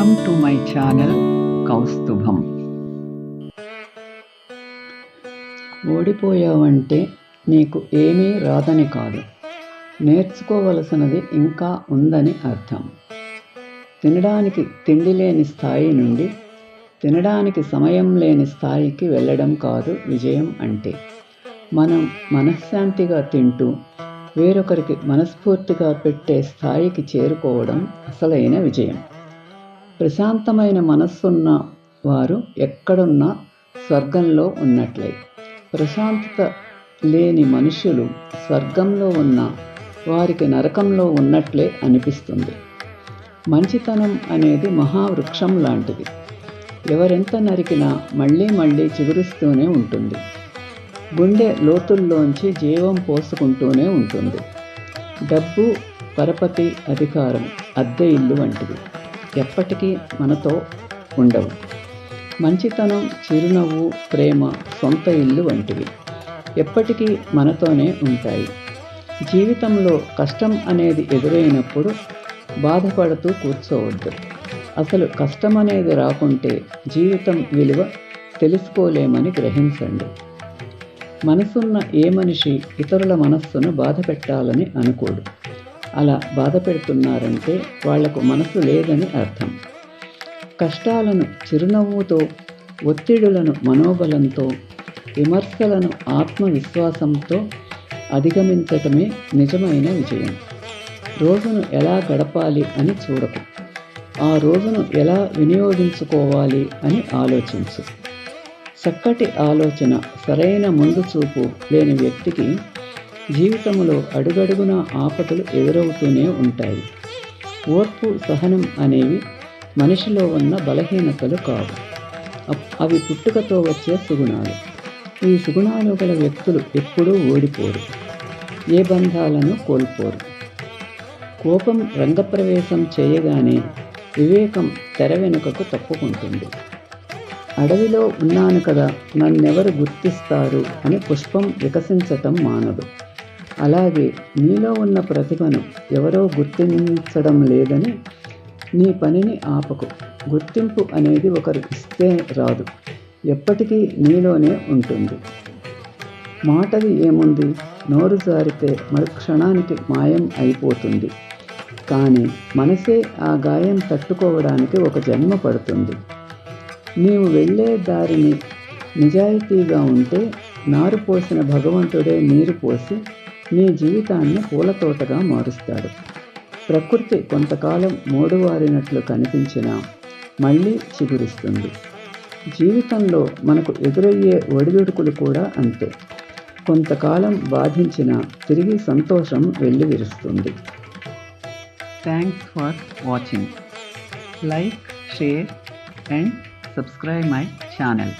Welcome to my channel Kaustubham ఓడిపోయావంటే నీకు ఏమీ రాదని కాదు. నేర్చుకోవలసినది ఇంకా ఉందని అర్థం. తినడానికి తిండి లేని స్థాయి నుండి తినడానికి సమయం లేని స్థాయికి వెళ్ళడం కాదు విజయం అంటే. మనం మనశ్శాంతిగా తింటూ వేరొకరికి మనస్ఫూర్తిగా పెట్టే స్థాయికి చేరుకోవడం అసలైన విజయం. ప్రశాంతమైన మనస్సున్న వారు ఎక్కడున్నా స్వర్గంలో ఉన్నట్లే. ప్రశాంతత లేని మనుషులు స్వర్గంలో ఉన్న వారికి నరకంలో ఉన్నట్లే అనిపిస్తుంది. మంచితనం అనేది మహావృక్షం లాంటిది. ఎవరెంత నరికినా మళ్ళీ మళ్ళీ చిగురిస్తూనే ఉంటుంది. గుండె లోతుల్లోంచి జీవం పోసుకుంటూనే ఉంటుంది. డబ్బు పరపతి అధికారం అద్దె ఇల్లు వంటివి. ఎప్పటికీ మనతో ఉండవు. మంచితనం చిరునవ్వు ప్రేమ సొంత ఇల్లు వంటివి. ఎప్పటికీ మనతోనే ఉంటాయి. జీవితంలో కష్టం అనేది ఎదురైనప్పుడు బాధపడుతూ కూర్చోవద్దు. అసలు కష్టం అనేది రాకుంటే జీవితం విలువ తెలుసుకోలేమని గ్రహించండి. మనసున్న ఏ మనిషి ఇతరుల మనస్సును బాధ పెట్టాలని అనుకోడు. అలా బాధ పెడుతున్నారంటే వాళ్ళకు మనసు లేదని అర్థం. కష్టాలను చిరునవ్వుతో ఒత్తిడులను మనోబలంతో విమర్శలను ఆత్మవిశ్వాసంతో అధిగమించటమే నిజమైన విజయం. రోజును ఎలా గడపాలి అని చూడకు. ఆ రోజును ఎలా వినియోగించుకోవాలి అని ఆలోచించు. చక్కటి ఆలోచన సరైన ముందు చూపు లేని వ్యక్తికి జీవితంలో అడుగడుగున ఆపదలు ఎదురవుతూనే ఉంటాయి. ఓర్పు సహనం అనేవి మనిషిలో ఉన్న బలహీనతలు కావు. అవి పుట్టుకతో వచ్చే సుగుణాలు. ఈ సుగుణాలు గల వ్యక్తులు ఎప్పుడూ ఓడిపోరు. ఏ బంధాలను కోల్పోరు. కోపం రంగప్రవేశం చేయగానే వివేకం తెర వెనుకకు తప్పుకుంటుంది. అడవిలో ఉన్నాను కదా నన్నెవరు గుర్తిస్తారు అని పుష్పం వికసించటం మానదు. అలాగే నీలో ఉన్న ప్రతిభను ఎవరో గుర్తించడం లేదని నీ పనిని ఆపకు. గుర్తింపు అనేది ఒకరు ఇస్తే రాదు. ఎప్పటికీ నీలోనే ఉంటుంది. మాటది ఏముంది? నోరు జారితే మరుక్షణానికి మాయం అయిపోతుంది. కానీ మనసే ఆ గాయం తట్టుకోవడానికి ఒక జన్మ పడుతుంది. నీవు వెళ్ళే దారిని నిజాయితీగా ఉంటే నారు పోసిన భగవంతుడే నీరు పోసి మీ జీవితాన్ని పూలతోటగా మారుస్తాడు. ప్రకృతి కొంతకాలం మూడువారినట్లు కనిపించినా మళ్ళీ చిగురిస్తుంది. జీవితంలో మనకు ఎదురయ్యే ఒడిదుడుకులు కూడా అంతే. కొంతకాలం బాధించిన తిరిగి సంతోషం వెళ్ళి విరుస్తుంది. Thanks for watching like share and subscribe my channel